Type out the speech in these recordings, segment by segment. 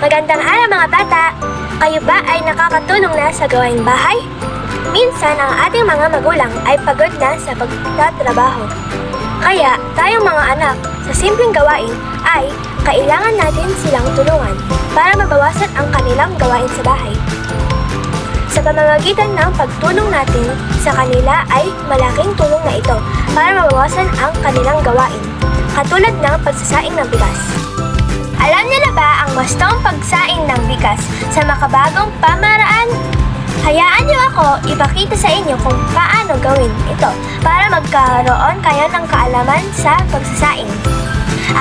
Magandang araw mga bata! Kayo ba ay nakakatulong na sa gawaing bahay? Minsan ang ating mga magulang ay pagod na sa pagtatrabaho. Kaya tayong mga anak sa simpleng gawain ay kailangan natin silang tulungan para mabawasan ang kanilang gawain sa bahay. Sa pamamagitan ng pagtulong natin sa kanila ay malaking tulong na ito para mabawasan ang kanilang gawain, katulad ng pagsasaing ng bigas. Wastong pagsaing ng bigas sa makabagong pamaraan? Hayaan niyo ako ipakita sa inyo kung paano gawin ito para magkaroon kayo ng kaalaman sa pagsasaing.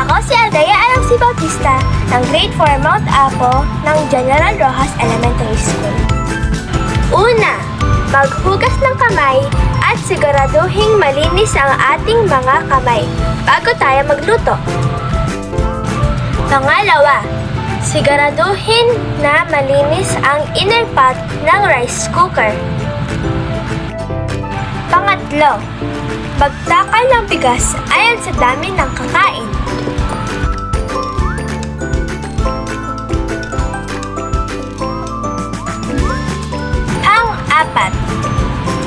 Ako si Aldea Alexi Bautista ng Grade 4 Mount Apo ng General Rojas Elementary School. Una, maghugas ng kamay at siguraduhing malinis ang ating mga kamay bago tayo magluto. Pangalawa, siguraduhin na malinis ang inner pot ng rice cooker. Pangatlo, magtakal ng bigas ayon sa dami ng kakain. Pang-apat,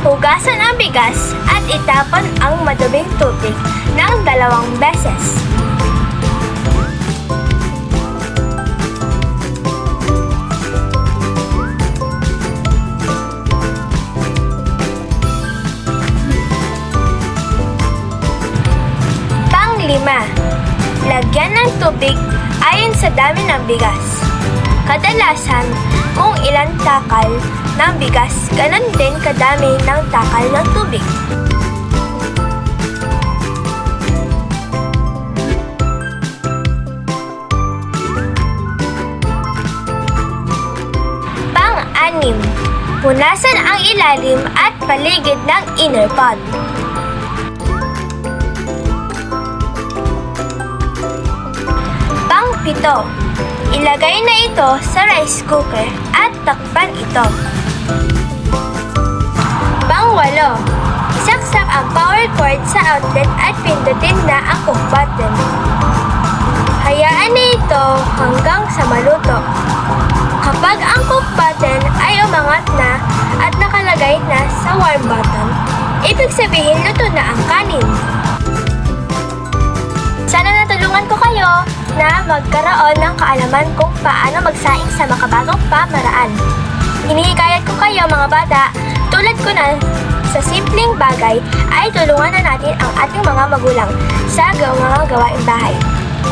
hugasan ang bigas at itapon ang maduming tubig ng dalawang beses. Panglima, lagyan ng tubig ayon sa dami ng bigas. Kadalasan, kung ilan takal ng bigas, ganon din kadami ng takal ng tubig. Pang-anim, punasan ang ilalim at paligid ng inner pot. Pang-pito, ilagay na ito sa rice cooker at takpan ito. Pang-walo, isaksak ang power cord sa outlet at pindutin na ang cook button. Hayaan na ito hanggang sa maluto. Kapag ang cook button ay umangat na at nakalagay na sa warm button, ibig sabihin luto na ang kanin. Na magkaroon ng kaalaman kung paano magsaing sa makabagong pamaraan. Hinihikayat ko kayo mga bata, tulad ko na sa simpleng bagay ay tulungan na natin ang ating mga magulang sa mga gawaing bahay.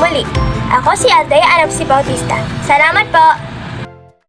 Muli, ako si Aldea Alam si Bautista. Salamat po!